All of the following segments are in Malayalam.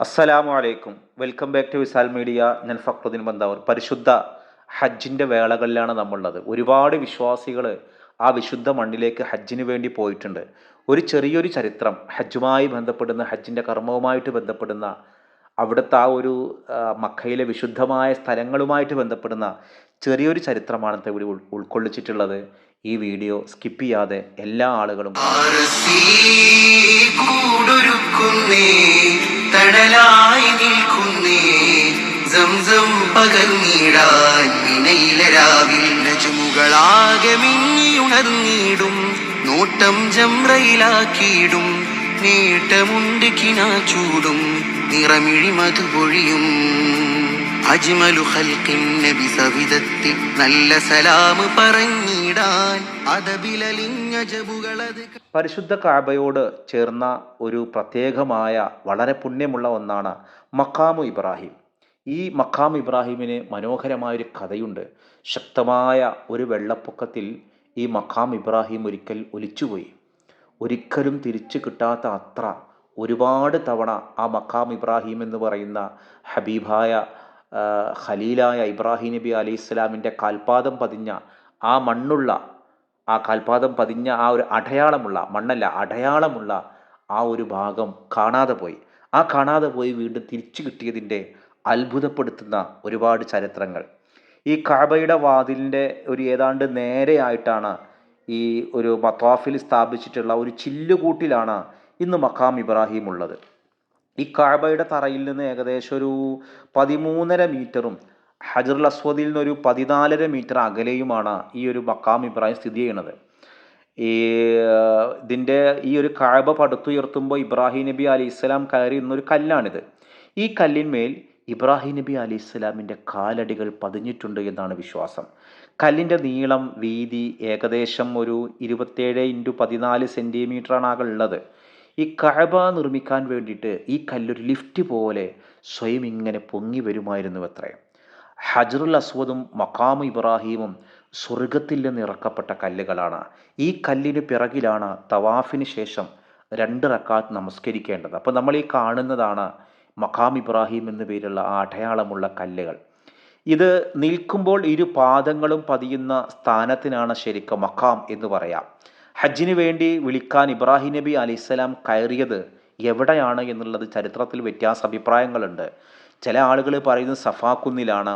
അസ്സലാമു അലൈക്കും. Welcome back to Visal media ഞാൻ ഫക്രുദ്ദീൻ ബന്ദാവർ പരിശുദ്ധ ഹജ്ജിന്റെ വേളകളിലാണ് നമ്മളുള്ളത്. ഒരുപാട് വിശ്വാസികൾ ആ വിശുദ്ധ മണ്ണിലേക്ക് ഹജ്ജിന് വേണ്ടി പോയിട്ടുണ്ട്. ഒരു ചെറിയൊരു ചരിത്രം ഹജ്ജുമായി ബന്ധപ്പെടുന്ന ഹജ്ജിന്റെ കർമ്മവുമായിട്ട് ബന്ധപ്പെടുന്ന അവിടുത്തെ ആ ഒരു മക്കയിലെ വിശുദ്ധമായ സ്ഥലങ്ങളുമായിട്ട് ബന്ധപ്പെടുന്ന ചെറിയൊരു ചരിത്രമാണ് ഇവിടെ ഉൾ- ഉൾക്കൊള്ളിച്ചിട്ടുള്ളത്. ഈ വീഡിയോ സ്കിപ്പ് ചെയ്യാതെ എല്ലാ ആളുകളും തണലായി നിൽക്കുന്നേ സംസം കിനാ ചൂടും അജ്മലു നബി സവിധത്തിൽ നല്ല സലാം പരിശുദ്ധ കാബയോട് ചേർന്ന ഒരു പ്രത്യേകമായ വളരെ പുണ്യമുള്ള ഒന്നാണ് മക്കാമു ഇബ്രാഹിം. ഈ മക്കാമു ഇബ്രാഹിമിന് മനോഹരമായൊരു കഥയുണ്ട്. ശക്തമായ ഒരു വെള്ളപ്പൊക്കത്തിൽ ഈ മക്കാം ഇബ്രാഹിം ഒരിക്കൽ ഒലിച്ചുപോയി. ഒരിക്കലും തിരിച്ചു കിട്ടാത്ത അത്ര ഒരുപാട് തവണ ആ മക്കാം ഇബ്രാഹിം എന്ന് പറയുന്ന ഹബീബായ ഖലീലായ ഇബ്രാഹിം നബി അലൈഹി ഇസ്ലാമിന്റെ കാൽപാദം പതിഞ്ഞ ആ മണ്ണുള്ള ആ കാൽപാദം പതിഞ്ഞ ആ ഒരു അടയാളമുള്ള മണ്ണല്ല അടയാളമുള്ള ആ ഒരു ഭാഗം കാണാതെ പോയി. ആ കാണാതെ പോയി വീണ്ടും തിരിച്ചു കിട്ടിയതിന്റെ അത്ഭുതപ്പെടുത്തുന്ന ഒരുപാട് ചരിത്രങ്ങൾ. ഈ കാബയുടെ വാതിലിന്റെ ഒരു ഏതാണ്ട് നേരെയായിട്ടാണ് ഈ ഒരു മത്താഫിൽ സ്ഥാപിച്ചിട്ടുള്ള ഒരു ചില്ലുകൂട്ടിലാണ് ഇന്ന് മക്കാം ഇബ്രാഹിം ഉള്ളത് ഈ കാബയുടെ തറയിൽ നിന്ന് ഏകദേശം ഒരു പതിമൂന്നര മീറ്ററും ഹജറുൽ അസ്വദിൽ നിന്ന് ഒരു പതിനാലര മീറ്റർ അകലെയുമാണ് ഈ ഒരു മക്കാം ഇബ്രാഹിം സ്ഥിതി ചെയ്യുന്നത്. ഈ ഇതിന്റെ ഈ ഒരു കാബ പടുത്തുയർത്തുമ്പോൾ ഇബ്രാഹിം നബി അലി ഇസ്ലാം കയറി ഇന്നൊരു കല്ലാണിത്. ഈ കല്ലിന്മേൽ ഇബ്രാഹിം നബി അലി ഇസ്ലാമിന്റെ കാലടികൾ പതിഞ്ഞിട്ടുണ്ട് എന്നാണ് വിശ്വാസം. കല്ലിന്റെ നീളം വീതി ഏകദേശം ഒരു ഇരുപത്തേഴ് ഇന്റു പതിനാല് സെന്റിമീറ്ററാണ് ആകെ ഉള്ളത്. ഈ കഅബ നിർമ്മിക്കാൻ വേണ്ടിയിട്ട് ഈ കല്ലൊരു ലിഫ്റ്റ് പോലെ സ്വയം ഇങ്ങനെ പൊങ്ങി വരുമായിരുന്നു അത്രേ. ഹജറുൽ അസ്വദും മക്കാമു ഇബ്രാഹീമും സ്വർഗത്തിൽ നിന്ന് ഇറക്കപ്പെട്ട കല്ലുകളാണ്. ഈ കല്ലിന് പിറകിലാണ് തവാഫിന് ശേഷം രണ്ട് റക്കാത്ത് നമസ്കരിക്കേണ്ടത്. അപ്പോൾ നമ്മൾ ഈ കാണുന്നതാണ് മക്കാം ഇബ്രാഹിം എന്ന പേരുള്ള ആ അടയാളമുള്ള കല്ലുകൾ. ഇത് നിൽക്കുമ്പോൾ ഇരു പാദങ്ങളും പതിയുന്ന സ്ഥാനത്തിനാണ് ശരിക്കും മക്കാം എന്ന് പറയാം. ഹജ്ജിന് വേണ്ടി വിളിക്കാൻ ഇബ്രാഹിം നബി അലൈഹിസ്സലാം കയറിയത് എവിടെയാണ് എന്നുള്ളത് ചരിത്രത്തിൽ വ്യത്യാസ അഭിപ്രായങ്ങളുണ്ട്. ചില ആളുകൾ പറയുന്നത് സഫാക്കുന്നിലാണ്.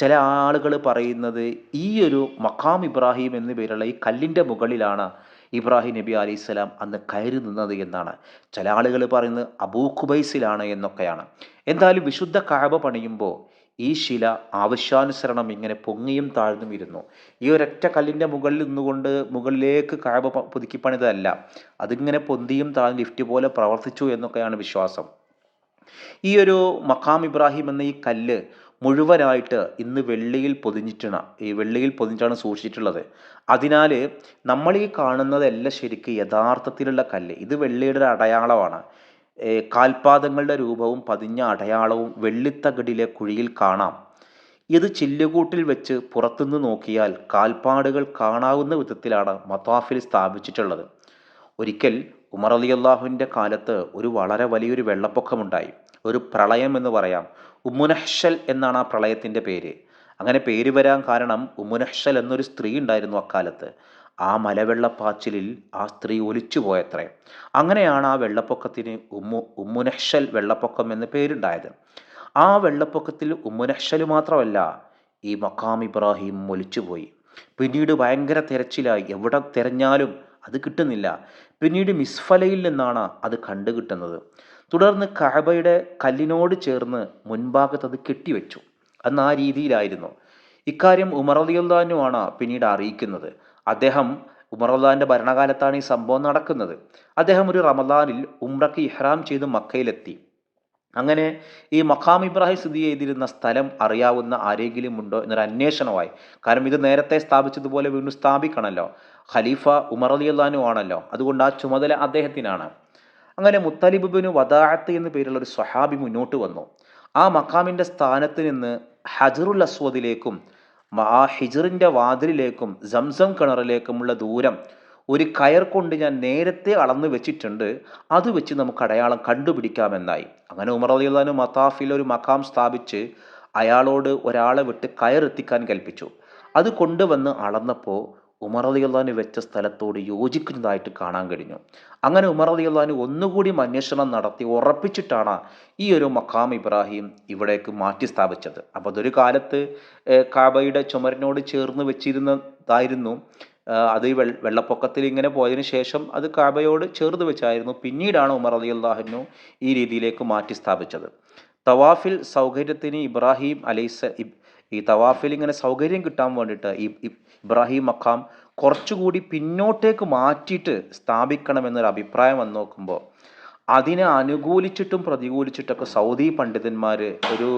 ചില ആളുകൾ പറയുന്നത് ഈ ഒരു മക്കാം ഇബ്രാഹിം എന്ന പേരുള്ള ഈ കല്ലിന്റെ മുകളിലാണ് ഇബ്രാഹിം നബി അലൈഹി സ്വലാം അന്ന് കയറി നിന്നത് എന്നാണ്. ചില ആളുകൾ പറയുന്നത് അബൂ ഖുബൈസിലാണ് എന്നൊക്കെയാണ്. എന്തായാലും വിശുദ്ധ കാബ പണിയുമ്പോൾ ഈ ശില ആവശ്യാനുസരണം ഇങ്ങനെ പൊങ്ങിയും താഴ്ന്നും ഇരുന്നു. ഈ ഒരൊറ്റ കല്ലിന്റെ മുകളിൽ നിന്നുകൊണ്ട് മുകളിലേക്ക് കാബ പുതുക്കിപ്പണിതല്ല പുതുക്കി പണിതല്ല അതിങ്ങനെ പൊന്തിയും താഴ്ന്ന് ലിഫ്റ്റ് പോലെ പ്രവർത്തിച്ചു എന്നൊക്കെയാണ് വിശ്വാസം. ഈ ഒരു മക്കാം ഇബ്രാഹിം എന്ന ഈ കല്ല് മുഴുവനായിട്ട് ഇന്ന് വെള്ളിയിൽ പൊതിഞ്ഞിട്ടാണ് ഈ വെള്ളിയിൽ പൊതിഞ്ഞിട്ടാണ് സൂക്ഷിച്ചിട്ടുള്ളത്. അതിനാൽ നമ്മൾ ഈ കാണുന്നതല്ല ശരിക്ക് യഥാർത്ഥത്തിലുള്ള കല്ല്. ഇത് വെള്ളിയുടെ ഒരു അടയാളമാണ്. കാൽപാദങ്ങളുടെ രൂപവും പതിഞ്ഞ അടയാളവും വെള്ളിത്തകിടിലെ കുഴിയിൽ കാണാം. ഇത് ചില്ലുകൂട്ടിൽ വെച്ച് പുറത്തുനിന്ന് നോക്കിയാൽ കാൽപ്പാടുകൾ കാണാവുന്ന വിധത്തിലാണ് മത്താഫിൽ സ്ഥാപിച്ചിട്ടുള്ളത്. ഒരിക്കൽ ഉമർ അലി അള്ളാഹുവിന്റെ കാലത്ത് ഒരു വളരെ വലിയൊരു വെള്ളപ്പൊക്കമുണ്ടായി. ഒരു പ്രളയം എന്ന് പറയാം. ഉമ്മുനഹ്ഷൽ എന്നാണ് ആ പ്രളയത്തിന്റെ പേര്. അങ്ങനെ പേര് വരാൻ കാരണം ഉമ്മുനഹ്ഷൽ എന്നൊരു സ്ത്രീ ഉണ്ടായിരുന്നു അക്കാലത്ത്. ആ മലവെള്ളപ്പാച്ചിലിൽ ആ സ്ത്രീ ഒലിച്ചു പോയത്രേ. അങ്ങനെയാണ് ആ വെള്ളപ്പൊക്കത്തിന് ഉമ്മു ഉമ്മുനഹ്ഷൽ വെള്ളപ്പൊക്കം എന്ന് പേരുണ്ടായത്. ആ വെള്ളപ്പൊക്കത്തിൽ ഉമ്മുനഹ്ഷൽ മാത്രമല്ല ഈ മക്കാം ഇബ്രാഹിം ഒലിച്ചുപോയി. പിന്നീട് ഭയങ്കര തിരച്ചിലായി. എവിടെ തിരഞ്ഞാലും അത് കിട്ടുന്നില്ല. പിന്നീട് മിസ്ഫലയിൽ നിന്നാണ് അത് കണ്ടുകിട്ടുന്നത് തുടർന്ന് കഅബയുടെ കല്ലിനോട് ചേർന്ന് മുൻഭാഗത്ത് അത് കെട്ടിവെച്ചു. അന്ന് ആ രീതിയിലായിരുന്നു. ഇക്കാര്യം ഉമർ അലിയുള്ളാനുമാണ് പിന്നീട് അറിയിക്കുന്നത്. അദ്ദേഹം ഉമർ അള്ളാഹിന്റെ ഭരണകാലത്താണ് ഈ സംഭവം നടക്കുന്നത്. അദ്ദേഹം ഒരു റമദാനിൽ ഉംറക്ക് ഇഹ്റാം ചെയ്ത് മക്കയിലെത്തി. അങ്ങനെ ഈ മഖാം ഇബ്രാഹിം സ്ഥിതി ചെയ്തിരുന്ന സ്ഥലം അറിയാവുന്ന ആരെങ്കിലും ഉണ്ടോ എന്നൊരു അന്വേഷണമായി കാരണം ഇത് നേരത്തെ സ്ഥാപിച്ചതുപോലെ വീണ്ടും സ്ഥാപിക്കണമല്ലോ. ഖലീഫ ഉമർ അലി അള്ളഹാനു ആണല്ലോ. അതുകൊണ്ട് ആ ചുമതല അദ്ദേഹത്തിനാണ്. അങ്ങനെ മുത്തലിബുബിന് വദാഅത്ത് എന്ന പേരുള്ള ഒരു സ്വഹാബി മുന്നോട്ട് വന്നു. ആ മക്കാമിന്റെ സ്ഥാനത്ത് നിന്ന് ഹജറുൽ അസ്വദിലേക്കും ആ ഹിജറിന്റെ വാതിലിലേക്കും സംസം കിണറിലേക്കുമുള്ള ദൂരം ഒരു കയർ കൊണ്ട് ഞാൻ നേരത്തെ അളന്ന് വെച്ചിട്ടുണ്ട് അത് വെച്ച് നമുക്ക് അടയാളം കണ്ടുപിടിക്കാമെന്നായി. അങ്ങനെ ഉമർ അലിയുള്ളഹാനു മത്താഫിൽ ഒരു മക്കാം സ്ഥാപിച്ച് അയാളോട് ഒരാളെ വിട്ട് കയറെത്തിക്കാൻ കൽപ്പിച്ചു. അത് കൊണ്ടുവന്ന് അളന്നപ്പോൾ ഉമർ അലിയുള്ളഹാന് വെച്ച സ്ഥലത്തോട് യോജിക്കുന്നതായിട്ട് കാണാൻ കഴിഞ്ഞു. അങ്ങനെ ഉമർ അലിയുള്ളഹാന് ഒന്നുകൂടി അന്വേഷണം നടത്തി ഉറപ്പിച്ചിട്ടാണ് ഈ ഒരു മക്കാം ഇബ്രാഹിം ഇവിടേക്ക് മാറ്റി സ്ഥാപിച്ചത്. അപ്പോൾ അതൊരു കാലത്ത് കാബയുടെ ചുമരിനോട് ചേർന്ന് വെച്ചിരുന്നതായിരുന്നു. അത് ഈ വെള്ളപ്പൊക്കത്തിൽ ഇങ്ങനെ പോയതിന് ശേഷം അത് കാബയോട് ചേർത്ത് വെച്ചായിരുന്നു. പിന്നീടാണ് ഉമർ അലി അള്ളാഹുനു ഈ രീതിയിലേക്ക് മാറ്റി സ്ഥാപിച്ചത്. തവാഫിൽ സൗകര്യത്തിന് ഇബ്രാഹിം അലൈസ ഈ തവാഫിൽ ഇങ്ങനെ സൗകര്യം കിട്ടാൻ വേണ്ടിയിട്ട് ഈ ഇബ്രാഹിം മക്കാം കുറച്ചുകൂടി പിന്നോട്ടേക്ക് മാറ്റിയിട്ട് സ്ഥാപിക്കണമെന്നൊരു അഭിപ്രായം വന്ന് നോക്കുമ്പോൾ അതിനെ അനുകൂലിച്ചിട്ടും പ്രതികൂലിച്ചിട്ടൊക്കെ സൗദി പണ്ഡിതന്മാർ ഒരു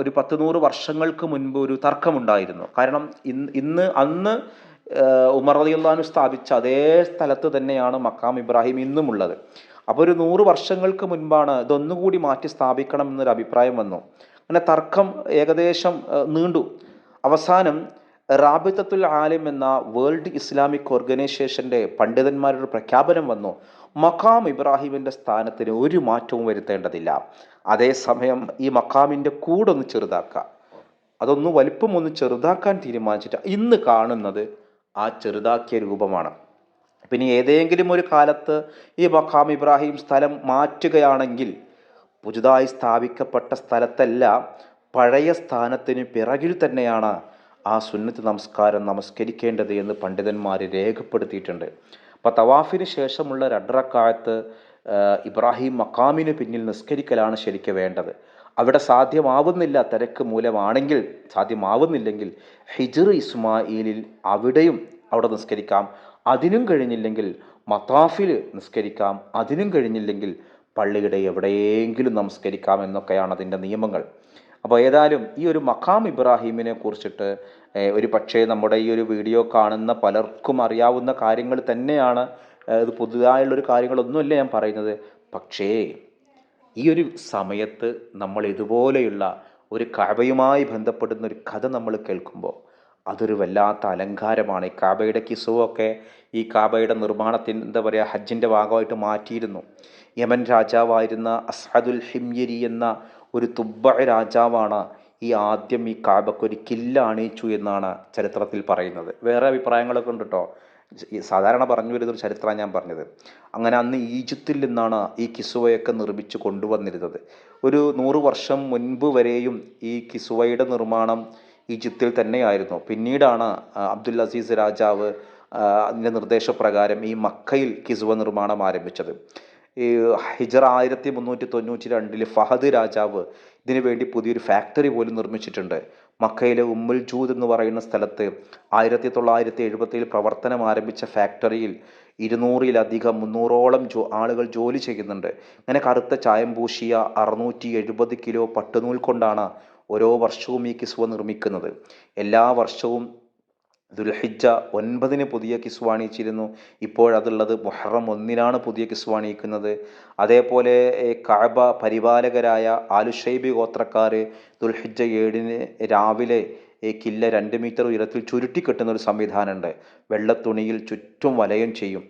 ഒരു പത്ത് നൂറ് വർഷങ്ങൾക്ക് മുൻപ് ഒരു തർക്കമുണ്ടായിരുന്നു. കാരണം ഇന്ന് ഇന്ന് അന്ന് ഉമർ റളിയല്ലാഹു സ്ഥാപിച്ച അതേ സ്ഥലത്ത് തന്നെയാണ് മക്കാം ഇബ്രാഹിം ഇന്നും ഉള്ളത് അപ്പോൾ ഒരു നൂറ് വർഷങ്ങൾക്ക് മുൻപാണ് ഇതൊന്നുകൂടി മാറ്റി സ്ഥാപിക്കണം എന്നൊരു അഭിപ്രായം വന്നു. അങ്ങനെ തർക്കം ഏകദേശം നീണ്ടു. അവസാനം റാബിത്തത്തുൽ ആലിം എന്ന വേൾഡ് ഇസ്ലാമിക് ഓർഗനൈസേഷന്റെ പണ്ഡിതന്മാരുടെ പ്രഖ്യാപനം വന്നു. മക്കാം ഇബ്രാഹിമിന്റെ സ്ഥാനത്തിന് ഒരു മാറ്റവും വരുത്തേണ്ടതില്ല. അതേസമയം ഈ മക്കാമിന്റെ കൂടൊന്ന് ചെറുതാക്കുക അതൊന്ന് വലിപ്പം ഒന്ന് ചെറുതാക്കാൻ തീരുമാനിച്ചിട്ട് ഇന്ന് കാണുന്നത് ആ ചെറുതാക്കിയ രൂപമാണ്. പിന്നെ ഏതെങ്കിലും ഒരു കാലത്ത് ഈ മഖാം ഇബ്രാഹിം സ്ഥലം മാറ്റുകയാണെങ്കിൽ പുതുതായി സ്ഥാപിക്കപ്പെട്ട സ്ഥലത്തല്ല പഴയ സ്ഥാനത്തിന് പിറകിൽ തന്നെയാണ് ആ സുന്നത്ത് നമസ്കാരം നമസ്കരിക്കേണ്ടത് എന്ന് പണ്ഡിതന്മാർ രേഖപ്പെടുത്തിയിട്ടുണ്ട്. അപ്പോൾ തവാഫിന് ശേഷമുള്ള രണ്ടറക്കാലത്ത് ഇബ്രാഹിം മക്കാമിന് പിന്നിൽ നിസ്കരിക്കലാണ് ശരിക്കും വേണ്ടത്. അവിടെ സാധ്യമാവുന്നില്ല തിരക്ക് മൂലമാണെങ്കിൽ സാധ്യമാവുന്നില്ലെങ്കിൽ ഹിജർ ഇസ്മായിലിൽ അവിടെയും അവിടെ നിസ്കരിക്കാം. അതിനും കഴിഞ്ഞില്ലെങ്കിൽ മത്താഫിൽ നിസ്കരിക്കാം. അതിനും കഴിഞ്ഞില്ലെങ്കിൽ പള്ളിയുടെ എവിടെയെങ്കിലും നമസ്കരിക്കാം എന്നൊക്കെയാണ് അതിന്റെ നിയമങ്ങൾ. അപ്പോൾ ഏതായാലും ഈ ഒരു മഖാം ഇബ്രാഹിമിനെ കുറിച്ചിട്ട് ഒരു പക്ഷേ നമ്മുടെ ഈ ഒരു വീഡിയോ കാണുന്ന പലർക്കും അറിയാവുന്ന കാര്യങ്ങൾ തന്നെയാണ്. ഇത് പുതുതായുള്ളൊരു കാര്യങ്ങളൊന്നുമല്ല ഞാൻ പറയുന്നത്. പക്ഷേ ഈ ഒരു സമയത്ത് നമ്മൾ ഇതുപോലെയുള്ള ഒരു കാബയുമായി ബന്ധപ്പെടുന്ന ഒരു കഥ നമ്മൾ കേൾക്കുമ്പോൾ അതൊരു വല്ലാത്ത അലങ്കാരമാണ്. ഈ കാബയുടെ കിസുവൊക്കെ ഈ കാബയുടെ നിർമ്മാണത്തിന് എന്താ പറയുക ഹജ്ജിന്റെ ഭാഗമായിട്ട് മാറ്റിയിരുന്നു. യമൻ രാജാവായിരുന്ന അസ്ഹദുൽ ഹിംയരി എന്ന ഒരു തുബ്ബ രാജാവാണ് ഈ ആദ്യം ഈ കാബക്കൊരു കില്ല അണിയിച്ചു എന്നാണ് ചരിത്രത്തിൽ പറയുന്നത്. വേറെ അഭിപ്രായങ്ങളൊക്കെ ഉണ്ട് കേട്ടോ സാധാരണ പറഞ്ഞു വരുന്നൊരു ചരിത്രമാണ് ഞാൻ പറഞ്ഞത്. അങ്ങനെ അന്ന് ഈജിപ്തിൽ നിന്നാണ് ഈ കിസുവയൊക്കെ നിർമ്മിച്ച് കൊണ്ടുവന്നിരുന്നത്. ഒരു നൂറ് വർഷം മുൻപ് വരെയും ഈ കിസുവയുടെ നിർമ്മാണം ഈജിപ്തിൽ തന്നെയായിരുന്നു. പിന്നീടാണ് അബ്ദുൽ അസീസ് രാജാവ് അതിന്റെ നിർദ്ദേശപ്രകാരം ഈ മക്കയിൽ കിസുവ നിർമ്മാണം ആരംഭിച്ചത്. ഈ ഹിജറ ആയിരത്തി മുന്നൂറ്റി തൊണ്ണൂറ്റി രണ്ടിൽ ഫഹദ് രാജാവ് ഇതിനു വേണ്ടി പുതിയൊരു ഫാക്ടറി പോലും നിർമ്മിച്ചിട്ടുണ്ട്. മക്കയിലെ ഉമ്മുൽ ജൂദ് എന്ന് പറയുന്ന സ്ഥലത്ത് ആയിരത്തി തൊള്ളായിരത്തി എഴുപത്തിയിൽ പ്രവർത്തനം ആരംഭിച്ച ഫാക്ടറിയിൽ ഇരുന്നൂറിലധികം മുന്നൂറോളം ജോ ആളുകൾ ജോലി ചെയ്യുന്നുണ്ട്. ഇങ്ങനെ കറുത്ത ചായം പൂശിയ അറുന്നൂറ്റി എഴുപത് കിലോ പട്ടുനൂൽ കൊണ്ടാണ് ഓരോ വർഷവും ഈ കിസ്വ നിർമ്മിക്കുന്നത്. എല്ലാ വർഷവും ദുൽഹിജ ഒൻപതിന് പുതിയ കിസ്വ അണിയിച്ചിരുന്നു. ഇപ്പോഴതുള്ളത് മുഹറം ഒന്നിനാണ് പുതിയ കിസ്വ അതേപോലെ കഅബ പരിപാലകരായ ആലുഷൈബി ഗോത്രക്കാർ ദുൽഹിജ ഏഴിന് രാവിലെ ഈ കില്ല രണ്ട് മീറ്റർ ഉയരത്തിൽ ചുരുട്ടിക്കെട്ടുന്ന ഒരു സംവിധാനമുണ്ട്. വെള്ളത്തുണിയിൽ ചുറ്റും വലയം ചെയ്യും.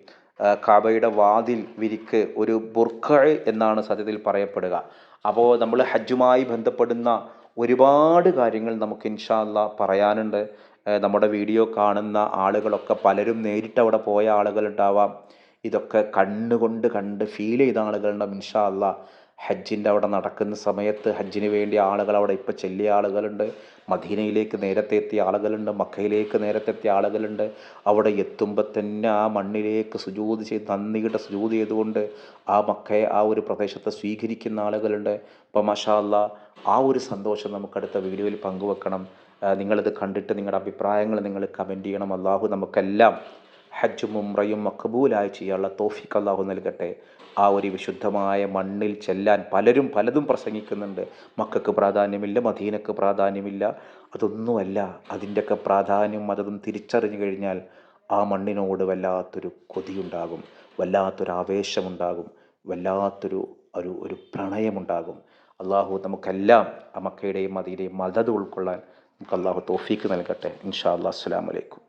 കബയുടെ വാതിൽ വിരിക്ക് ഒരു ബുർഖ എന്നാണ് സത്യത്തിൽ പറയപ്പെടുക. അപ്പോൾ നമ്മൾ ഹജ്ജുമായി ബന്ധപ്പെടുന്ന ഒരുപാട് കാര്യങ്ങൾ നമുക്ക് ഇൻഷാല്ല പറയാനുണ്ട്. നമ്മുടെ വീഡിയോ കാണുന്ന ആളുകളൊക്കെ പലരും നേരിട്ട് അവിടെ പോയ ആളുകളുണ്ടാവാം. ഇതൊക്കെ കണ്ണുകൊണ്ട് കണ്ട് ഫീൽ ചെയ്ത ആളുകളുണ്ടാവും. ഇൻഷാ അല്ലാ ഹജ്ജിന്റെ അവിടെ നടക്കുന്ന സമയത്ത് ഹജ്ജിന് വേണ്ടി ആളുകൾ അവിടെ ഇപ്പോൾ ചെല്ലിയ ആളുകളുണ്ട്. മദീനയിലേക്ക് നേരത്തെ എത്തിയ ആളുകളുണ്ട്. മക്കയിലേക്ക് നേരത്തെ എത്തിയ ആളുകളുണ്ട്. അവിടെ എത്തുമ്പോൾ തന്നെ ആ മണ്ണിലേക്ക് സുജൂത് ചെയ്ത് നന്ദിയുടെ സുജൂത് ചെയ്തുകൊണ്ട് ആ മക്കയെ ആ ഒരു പ്രദേശത്തെ സ്വീകരിക്കുന്ന ആളുകളുണ്ട്. അപ്പോൾ മഷാ അല്ല ആ ഒരു സന്തോഷം നമുക്ക് അടുത്ത വീഡിയോയിൽ പങ്കുവെക്കണം. നിങ്ങളിത് കണ്ടിട്ട് നിങ്ങളുടെ അഭിപ്രായങ്ങൾ നിങ്ങൾ കമന്റ് ചെയ്യണം. അള്ളാഹു നമുക്കെല്ലാം ഹജ്ജും ഉംറയും മക്കബൂലായി ചെയ്യാനുള്ള തോഫിക്ക് അള്ളാഹു നൽകട്ടെ. ആ ഒരു വിശുദ്ധമായ മണ്ണിൽ ചെല്ലാൻ പലരും പലതും പ്രസംഗിക്കുന്നുണ്ട്. മക്കൾക്ക് പ്രാധാന്യമില്ല മദീനക്ക് പ്രാധാന്യമില്ല. അതൊന്നുമല്ല അതിന്റെയൊക്കെ പ്രാധാന്യം അതൊന്നും തിരിച്ചറിഞ്ഞു കഴിഞ്ഞാൽ ആ മണ്ണിനോട് വല്ലാത്തൊരു കൊതിയുണ്ടാകും വല്ലാത്തൊരു ആവേശമുണ്ടാകും വല്ലാത്തൊരു ഒരു ഒരു പ്രണയമുണ്ടാകും. അള്ളാഹു നമുക്കെല്ലാം ആ മക്കയുടെയും മദീനയും മദത് ഉൾക്കൊള്ളാൻ നമുക്ക് അള്ളാഹു തോഫീക്ക് നൽകട്ടെ ഇൻഷാ അല്ലാ അസ്സലാമു അലൈക്കും